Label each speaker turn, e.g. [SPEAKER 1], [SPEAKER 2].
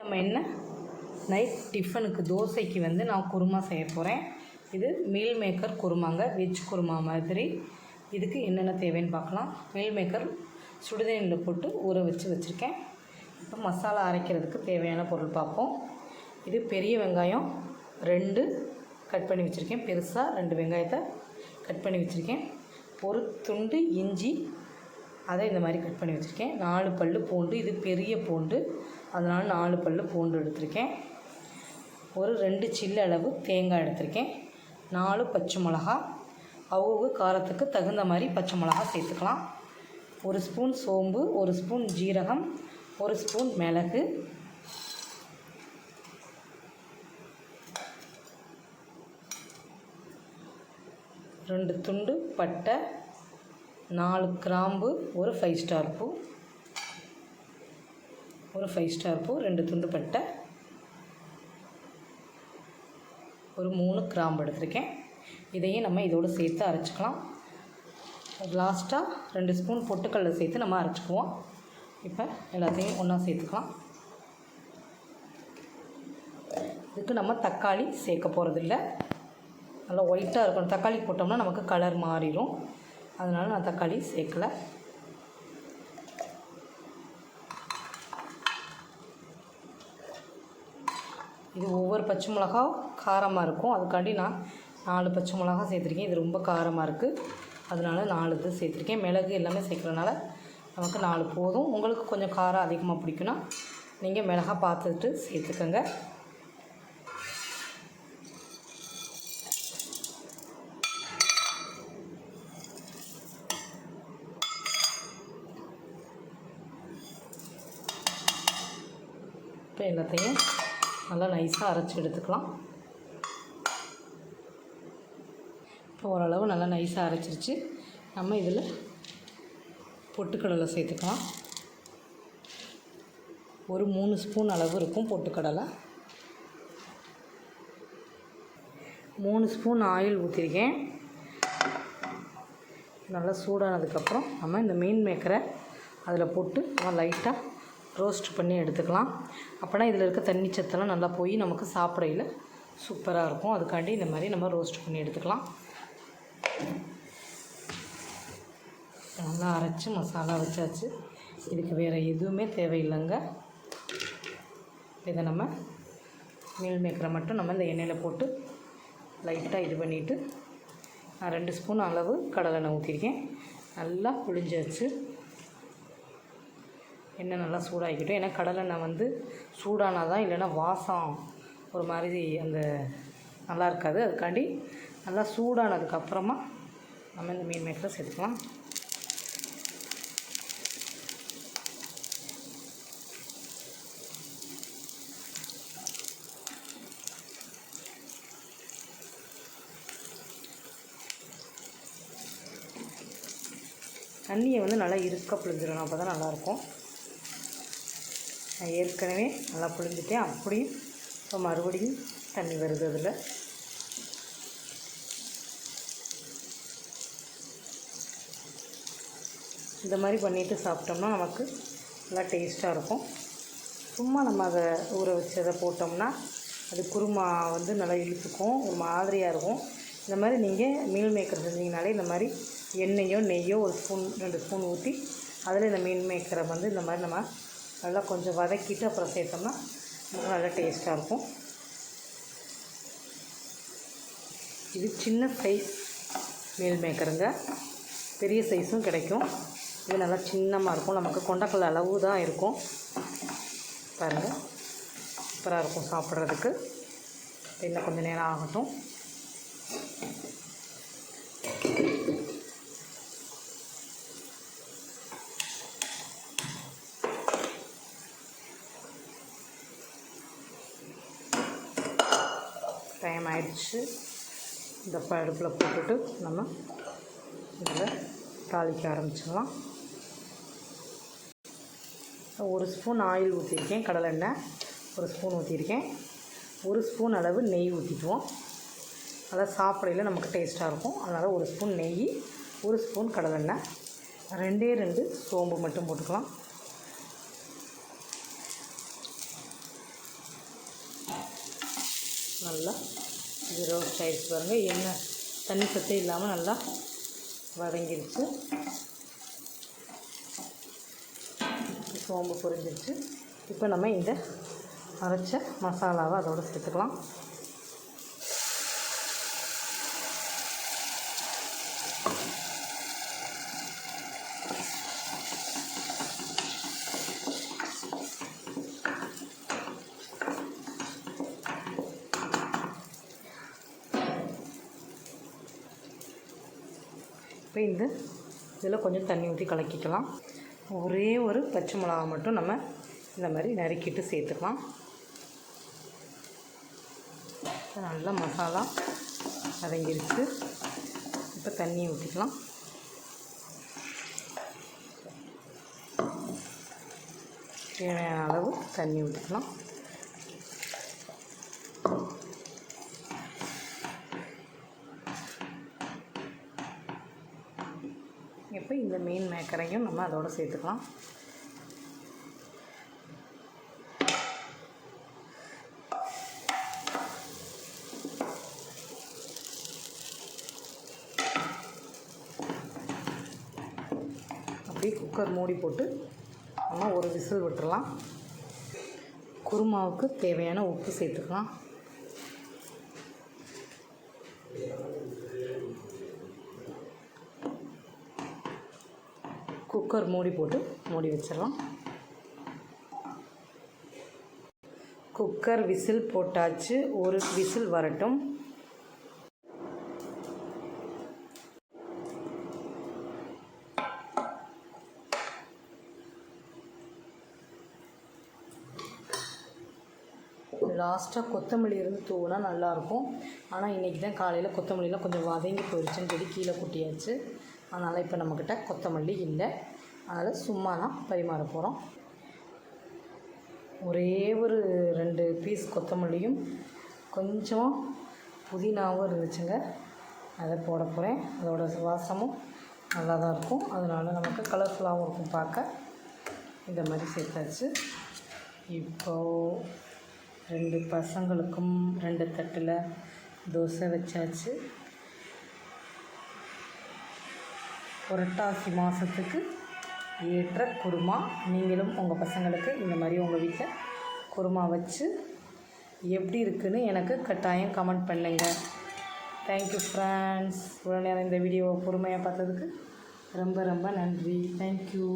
[SPEAKER 1] நம்ம என்ன? நைட் டிஃபனுக்கு தோசைக்கு வந்து நான் குருமா செய்ய போகிறேன் இது மீல் மேக்கர் குருமாங்க வெஜ் குருமா மாதிரி. இதுக்கு என்னென்ன தேவைன்னு பார்க்கலாம். மீல் மேக்கர் சுடுதண்ணியில் போட்டு ஊற வச்சு வச்சுருக்கேன். இப்போ மசாலா அரைக்கிறதுக்கு தேவையான பொருள் பார்ப்போம். இது பெரிய வெங்காயம் ரெண்டு கட் பண்ணி வச்சுருக்கேன். பெருசாக ரெண்டு வெங்காயத்தை கட் பண்ணி வச்சுருக்கேன். ஒரு துண்டு இஞ்சி அதை இந்த மாதிரி கட் பண்ணி வச்சுருக்கேன். நாலு பல் பூண்டு இது பெரிய பூண்டு. அதனால் நாலு பல் பூண்டு எடுத்திருக்கேன். ஒரு ரெண்டு சில்லு அளவு தேங்காய் எடுத்திருக்கேன். நாலு பச்சை மிளகா அவங்க காரத்துக்கு தகுந்த மாதிரி பச்சை மிளகா சேர்த்துக்கலாம். ஒரு ஸ்பூன் சோம்பு ஒரு ஸ்பூன் ஜீரகம் ஒரு ஸ்பூன் மிளகு. ரெண்டு துண்டு பட்டை நாலு கிராம்பு ஒரு ஃபைவ் ஸ்டார் பூ. ஒரு ஃபைவ் ஸ்டார் பூ ரெண்டு துண்டு பட்டை ஒரு மூணு கிராம்பு எடுத்திருக்கேன். இதையும் நம்ம இதோடு சேர்த்து அரைச்சிக்கலாம். லாஸ்ட்டாக ரெண்டு ஸ்பூன் பொட்டுக்கடலை சேர்த்து நம்ம அரைச்சிக்குவோம். இப்போ எல்லாத்தையும் ஒன்றா சேர்த்துக்கலாம். இதுக்கு நம்ம தக்காளி சேர்க்க போகிறதில்ல நல்லா ஒயிட்டாக இருக்கணும். தக்காளி போட்டோம்னா நமக்கு கலர் மாறிடும் அதனால் நான் தக்காளி சேர்க்கலை. இது ஒவ்வொரு பச்சை மிளகா காரமாக இருக்கும். அதுக்காண்டி நான் நாலு பச்சை மிளகா சேர்த்துருக்கேன். இது ரொம்ப காரமாக இருக்குது அதனால் நாலு இது சேர்த்துருக்கேன். மிளகு எல்லாமே சேர்க்குறனால நமக்கு நாலு போதும். உங்களுக்கு கொஞ்சம் காரம் அதிகமாக பிடிக்குன்னா நீங்கள் மிளகா பார்த்துட்டு சேர்த்துக்கோங்க. இப்போ எல்லாத்தையும் நல்லா நைஸாக அரைச்சி எடுத்துக்கலாம். இப்போ ஓரளவு நல்லா நைஸாக அரைச்சிருச்சு. நம்ம இதில் பொட்டுக்கடலை சேர்த்துக்கலாம். ஒரு மூணு ஸ்பூன் அளவு இருக்கும் பொட்டுக்கடலை. மூணு ஸ்பூன் ஆயில் ஊற்றிருக்கேன் நல்லா சூடானதுக்கப்புறம் நம்ம இந்த மீன் மேக்கரை அதில் போட்டு நம்ம லைட்டாக ரோஸ்ட் பண்ணி எடுத்துக்கலாம். அப்போனா இதில் இருக்க தண்ணி சத்தெல்லாம் நல்லா போய் நமக்கு சாப்பிடையில் சூப்பராக இருக்கும். அதுக்காண்டி இந்த மாதிரி நம்ம ரோஸ்ட் பண்ணி எடுத்துக்கலாம். நல்லா அரைச்சி மசாலா வச்சாச்சு. இதுக்கு வேறு எதுவுமே தேவையில்லைங்க. இதை நம்ம மீல் மேக்கரை மட்டும் நம்ம இந்த எண்ணெயில் போட்டு லைட்டாக இது பண்ணிவிட்டு நான் ரெண்டு ஸ்பூன் அளவு கடலெண்ணெய் ஊற்றிருக்கேன் நல்லா புளிஞ்சாச்சு. எண்ணெய் நல்லா சூடாகிக்கிட்டோம். ஏன்னா கடலெண்ணெய் வந்து சூடானால் தான் இல்லைன்னா வாசம் ஒரு மாதிரி அந்த நல்லா இருக்காது. அதுக்காண்டி நல்லா சூடானதுக்கப்புறமா நம்ம இந்த மீன் மேக்கில் சேர்த்துக்கலாம். தண்ணியை வந்து நல்லா இருக்க பிழிஞ்சிடணும். அப்போ தான் நல்லாயிருக்கும். நான் ஏற்கனவே நல்லா புழிஞ்சிட்டேன். அப்படியும் இப்போ மறுபடியும் தண்ணி வருது அதில். இந்த மாதிரி பண்ணிவிட்டு சாப்பிட்டோம்னா நமக்கு நல்லா டேஸ்ட்டாக இருக்கும். சும்மா நம்ம அதை ஊற வச்சதை போட்டோம்னா அது குருமா வந்து நல்லா இழுத்துக்கும் ஒரு மாதிரியாக இருக்கும். இந்த மாதிரி நீங்கள் மீல் மேக்கர் செஞ்சிங்கனாலே இந்த மாதிரி எண்ணெயோ நெய்யோ ஒரு ஸ்பூன் ரெண்டு ஸ்பூன் ஊற்றி அதில் இந்த மீன் மேக்கரை வந்து இந்த மாதிரி நம்ம நல்லா கொஞ்சம் வதக்கிட்டு அப்புறம் சேர்த்தோம்னா நமக்கு நல்லா டேஸ்ட்டாக இருக்கும். இது சின்ன சைஸ் மீல் மேக்கருங்க பெரிய சைஸும் கிடைக்கும். இது நல்லா சின்னமாக இருக்கும். நமக்கு கொண்டக்கல் அளவு தான் இருக்கும். பாருங்கள் சூப்பராக இருக்கும் சாப்பிட்றதுக்கு. இன்னும் கொஞ்சம் நேரம் ஆகட்டும். டைம் ஆயிடுச்சு. இந்த அடுப்பில் போட்டுட்டு நம்ம இதில் தாளிக்க ஆரம்பிச்சிடலாம். ஒரு ஸ்பூன் ஆயில் ஊற்றிருக்கேன் கடலெண்ணெய் ஒரு ஸ்பூன் ஊற்றிருக்கேன் ஒரு ஸ்பூன் அளவு நெய் ஊற்றிக்குவோம் அதான் சாப்பிடையில் நமக்கு டேஸ்ட்டாக இருக்கும். அதனால் ஒரு ஸ்பூன் நெய் ஒரு ஸ்பூன் கடலெண்ணெய் ரெண்டே ரெண்டு சோம்பு மட்டும் போட்டுக்கலாம். நல்லா இது ரோஸ்ட் ஆகிடுச்சு பாருங்கள் எண்ணெய் தண்ணி சத்தே இல்லாமல் நல்லா வதங்கிருச்சு. சோம்பு பொரிஞ்சிருச்சு. இப்போ நம்ம இந்த அரைச்ச மசாலாவை அதோட சேர்த்துக்கலாம். இப்போ இந்த இதில் கொஞ்சம் தண்ணி ஊற்றி கலக்கிக்கலாம். ஒரே ஒரு பச்சை மிளகா மட்டும் நம்ம இந்த மாதிரி நறுக்கிட்டு சேர்த்துக்கலாம். நல்லா மசாலா வதங்கிருச்சு. இப்போ தண்ணி ஊற்றிக்கலாம். தேவையான அளவு தண்ணி ஊற்றிக்கலாம் இப்போ இந்த மீன் மேக்கரையும் நம்ம அதோட சேர்த்துக்கலாம். அப்படியே குக்கர் மூடி போட்டு நம்ம ஒரு விசில் விட்டுடலாம் குருமாவுக்கு தேவையான உப்பு சேர்த்துக்கலாம். குக்கர் மூடி போட்டு மூடி வச்சிடலாம். குக்கர் விசில் போட்டாச்சு. ஒரு விசில் வரட்டும். லாஸ்ட்டாக கொத்தமல்லி இருந்து தூவினா நல்லாயிருக்கும் ஆனால் இன்றைக்கி தான் காலையில் கொத்தமல்லிலாம் கொஞ்சம் வதங்கி போயிடுச்சுன்னு சொல்லி கீழே கொட்டியாச்சு. அதனால் இப்போ நம்மக்கிட்ட கொத்தமல்லி இல்லை. அதனால் சும்மா தான் பரிமாற போகிறோம் ஒரே ஒரு ரெண்டு பீஸ் கொத்தமல்லியும் கொஞ்சம் புதினாவும் இருந்துச்சுங்க. அதை போட போகிறேன் அதோட வாசமும் நல்லா தான் இருக்கும். அதனால் நமக்கு கலர்ஃபுல்லாகவும் இருக்கும் பார்க்க. இந்த மாதிரி சேர்த்தாச்சு. இப்போது ரெண்டு பசங்களுக்கும் ரெண்டு தட்டில் தோசை வச்சாச்சு. புரட்டாசி மாதத்துக்கு ஏற்ற குருமா. நீங்களும் உங்கள் பசங்களுக்கு இந்த மாதிரி உங்கள் வீட்டில் குருமா வச்சு எப்படி இருக்குன்னு எனக்கு கட்டாயம் கமெண்ட் பண்ணுங்கள் தேங்க்யூ ஃப்ரெண்ட்ஸ் இவ்வளோ நேரம் இந்த வீடியோவை பொறுமையாக பார்த்ததுக்கு ரொம்ப ரொம்ப நன்றி. தேங்க்யூ